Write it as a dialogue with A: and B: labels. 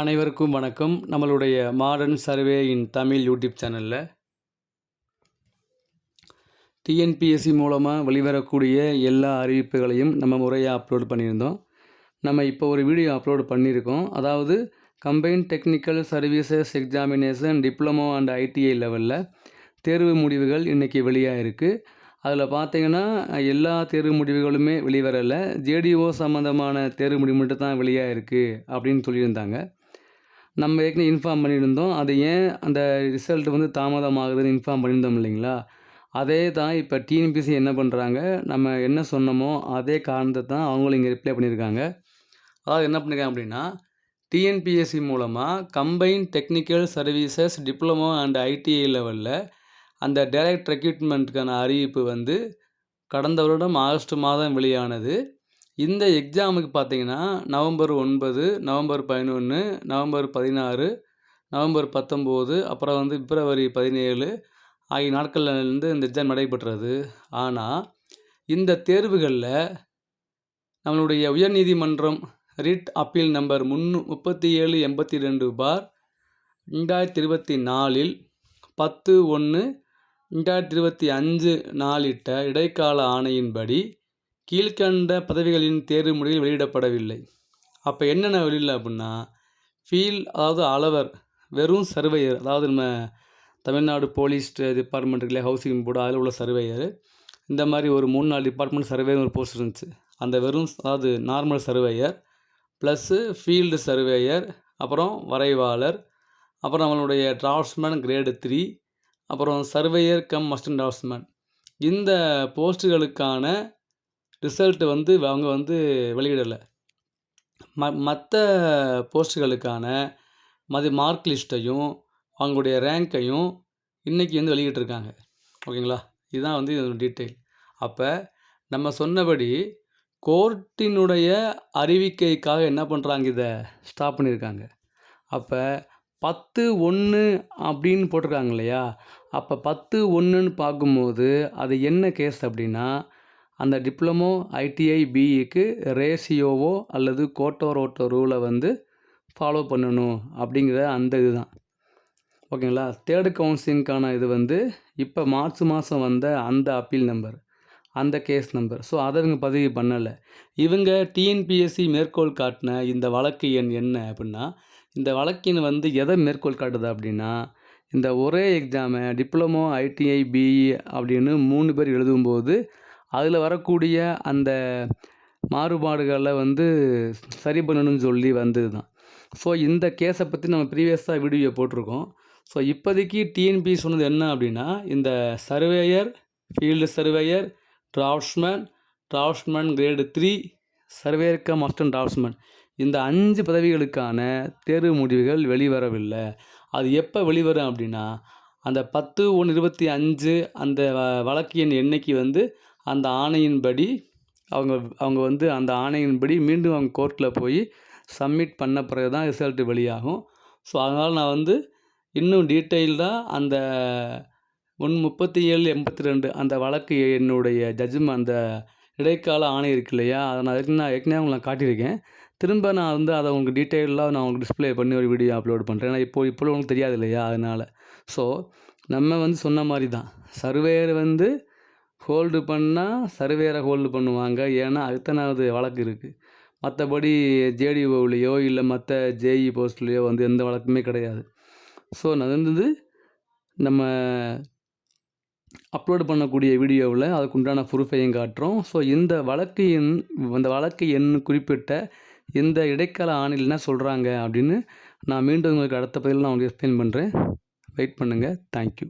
A: அனைவருக்கும் வணக்கம். நம்மளுடைய modern survey in Tamil YouTube சேனலில் டிஎன்பிஎஸ்சி மூலமாக வெளிவரக்கூடிய எல்லா அறிவிப்புகளையும் நம்ம முறையாக அப்லோட் பண்ணியிருந்தோம். நம்ம இப்போ ஒரு வீடியோ அப்லோட் பண்ணியிருக்கோம். அதாவது combine technical services examination diploma and ITI லெவலில் தேர்வு முடிவுகள் இன்றைக்கி வெளியாக இருக்குது அதில் பார்த்தீங்கன்னா எல்லா தேர்வு முடிவுகளுமே வெளிவரலை. ஜேடிஓ சம்மந்தமான தேர்வு முடிவு மட்டும் தான் வெளியாக இருக்குது அப்படின்னு சொல்லியிருந்தாங்க. நம்ம ஏற்கனவே இன்ஃபார்ம் பண்ணியிருந்தோம். அது ஏன் அந்த ரிசல்ட் வந்து தாமதமாகுதுன்னு இன்ஃபார்ம் பண்ணியிருந்தோம் இல்லைங்களா? அதே தான் இப்போ டிஎன்பிசி என்ன பண்ணுறாங்க நம்ம என்ன சொன்னோமோ அதே காரணத்தை தான் அவங்களும் இங்கே ரிப்ளை பண்ணியிருக்காங்க. அதாவது என்ன பண்ணியிருக்காங்க அப்படின்னா டிஎன்பிஎஸ்சி மூலமாக combine technical services diploma and ITI லெவலில் அந்த டைரக்ட் ரெக்ரூட்மெண்ட்டுக்கான அறிவிப்பு வந்து கடந்த வருடம் ஆகஸ்ட் மாதம் வெளியானது. இந்த எக்ஸாமுக்கு பார்த்தீங்கன்னா நவம்பர் ஒன்பது நவம்பர் பதினொன்று நவம்பர் பதினாறு நவம்பர் பத்தொம்போது அப்புறம் வந்து பிப்ரவரி பதினேழு ஆகிய நாட்களில் இருந்து இந்த எக்ஸாம் நடைபெற்றது. ஆனால் இந்த தேர்வுகளில் நம்மளுடைய உயர்நீதிமன்றம் ரிட் அப்பீல் நம்பர் முன்னு முப்பத்தி ஏழு எண்பத்தி ரெண்டு பார் ரெண்டாயிரத்தி இருபத்தி நாலில் பத்து ஒன்று ரெண்டாயிரத்தி இருபத்தி அஞ்சு நாளிட்ட இடைக்கால ஆணையின்படி கீழ்கண்ட பதவிகளின் தேர்வு முடிவில் வெளியிடப்படவில்லை. அப்போ என்னென்ன வெளியில் அப்படின்னா ஃபீல் அதாவது அளவர் வெறும் சர்வையர் அதாவது நம்ம தமிழ்நாடு போலீஸ் டிபார்ட்மெண்ட் இருக்குல்ல ஹவுசிங் போர்டு அதில் உள்ள சர்வேயர் இந்த மாதிரி ஒரு மூணு நாலு டிபார்ட்மெண்ட் சர்வேயர் ஒரு போஸ்ட் இருந்துச்சு. அந்த வெறும் அதாவது normal surveyor plus field surveyor அப்புறம் வரைவாளர் அப்புறம் நம்மளுடைய டிராஃப்ட்ஸ்மேன் கிரேடு த்ரீ அப்புறம் சர்வேயர் கம் மஸ்டன் டிராஃப்ட்ஸ்மேன் இந்த போஸ்ட்டுகளுக்கான ரிசல்ட்டு வந்து அவங்க வந்து வெளியிடலை. ம மற்ற போஸ்ட்டுகளுக்கான மது மார்க் லிஸ்ட்டையும் அவங்களுடைய ரேங்க்கையும் இன்றைக்கி வந்து வெளியிட்டிருக்காங்க. ஓகேங்களா? இதுதான் வந்து இதோட டீட்டெயில். அப்போ நம்ம சொன்னபடி கோர்ட்டினுடைய அறிவிக்கைக்காக என்ன பண்ணுறாங்க இதை ஸ்டாப் பண்ணியிருக்காங்க. அப்போ பத்து ஒன்று அப்படின்னு போட்டிருக்காங்க இல்லையா? அப்போ பத்து ஒன்றுன்னு பார்க்கும்போது அது என்ன கேஸ் அப்படின்னா அந்த டிப்ளமோ ஐடிஐ பிஇக்கு ரேஷியோவோ அல்லது கோட்டோரோட்டோ ரூலை வந்து ஃபாலோ பண்ணணும் அப்படிங்கிற அந்த இதுதான். ஓகேங்களா? தேர்டு கவுன்சிலிங்க்கான இது வந்து இப்போ மார்ச் மாதம் வந்த அந்த அப்பீல் நம்பர் அந்த கேஸ் நம்பர் ஸோ அதை இவங்க பதிவு பண்ணலை. இவங்க டிஎன்பிஎஸ்சி மேற்கோள் காட்டின இந்த வழக்கு எண் என்ன அப்படின்னா இந்த வழக்கின் வந்து எதை மேற்கோள் காட்டுது அப்படின்னா இந்த ஒரே எக்ஸாமை டிப்ளமோ ஐடிஐ பிஇ அப்படின்னு மூணு பேர் எழுதும்போது அதில் வரக்கூடிய அந்த மாறுபாடுகளை வந்து சரி பண்ணணும்னு சொல்லி வந்தது தான் ஸோ இந்த கேஸை பற்றி நம்ம ப்ரீவியஸாக வீடியோ போட்டிருக்கோம். ஸோ இப்போதைக்கு டிஎன்பி சொன்னது என்ன அப்படின்னா இந்த surveyor field surveyor draftsman draftsman grade three surveyor cum assistant draftsman இந்த அஞ்சு பதவிகளுக்கான தேர்வு முடிவுகள் வெளிவரவில்லை. அது எப்போ வெளிவரும் அப்படின்னா அந்த பத்து ஒன்று இருபத்தி அஞ்சு அந்த வழக்கு எண் எண்ணிக்கை வந்து அந்த ஆணையின்படி அவங்க அவங்க வந்து அந்த ஆணையின்படி மீண்டும் அவங்க கோர்ட்டில் போய் சப்மிட் பண்ண பிறகு தான் ரிசல்ட்டு வெளியாகும். ஸோ அதனால் நான் வந்து இன்னும் டீட்டெயில்டாக அந்த ஒன் முப்பத்தி ஏழு எண்பத்தி ரெண்டு அந்த வழக்கு என்னுடைய ஜட்ஜ்மெண்ட் அந்த இடைக்கால ஆணை இருக்கு இல்லையா? அதை நான் ஏற்கனவே நான் ஏற்கனவே உங்களை நான் காட்டியிருக்கேன். திரும்ப நான் வந்து அதை உங்களுக்கு டீட்டெயிலாக நான் உங்களுக்கு டிஸ்பிளே பண்ணி ஒரு வீடியோ அப்லோட் பண்ணுறேன் ஏன்னா இப்போ இப்போ உங்களுக்கு தெரியாது இல்லையா? அதனால். ஸோ நம்ம வந்து சொன்ன மாதிரி தான். சர்வேயர் வந்து ஹோல்டு பண்ணால் சர்வேயரை ஹோல்டு பண்ணுவாங்க. ஏன்னா அத்தனாவது வழக்கு இருக்குது மற்றபடி ஜேடிஓவிலையோ இல்லை மற்ற ஜேஇ போஸ்ட்லேயோ வந்து எந்த வழக்குமே கிடையாது. ஸோ நான் வந்து நம்ம அப்லோடு பண்ணக்கூடிய வீடியோவில் அதுக்குண்டான ப்ரூஃபையும் காட்டுறோம். ஸோ இந்த வழக்கு எண் அந்த வழக்கு எண் குறிப்பிட்ட இந்த இடைக்கால ஆணையில் என்ன சொல்கிறாங்க அப்படின்னு நான் மீண்டும் உங்களுக்கு அடுத்த பதிவில் நான் உங்களுக்கு எக்ஸ்பிளைன் பண்ணுறேன் வெயிட் பண்ணுங்கள் தேங்க்யூ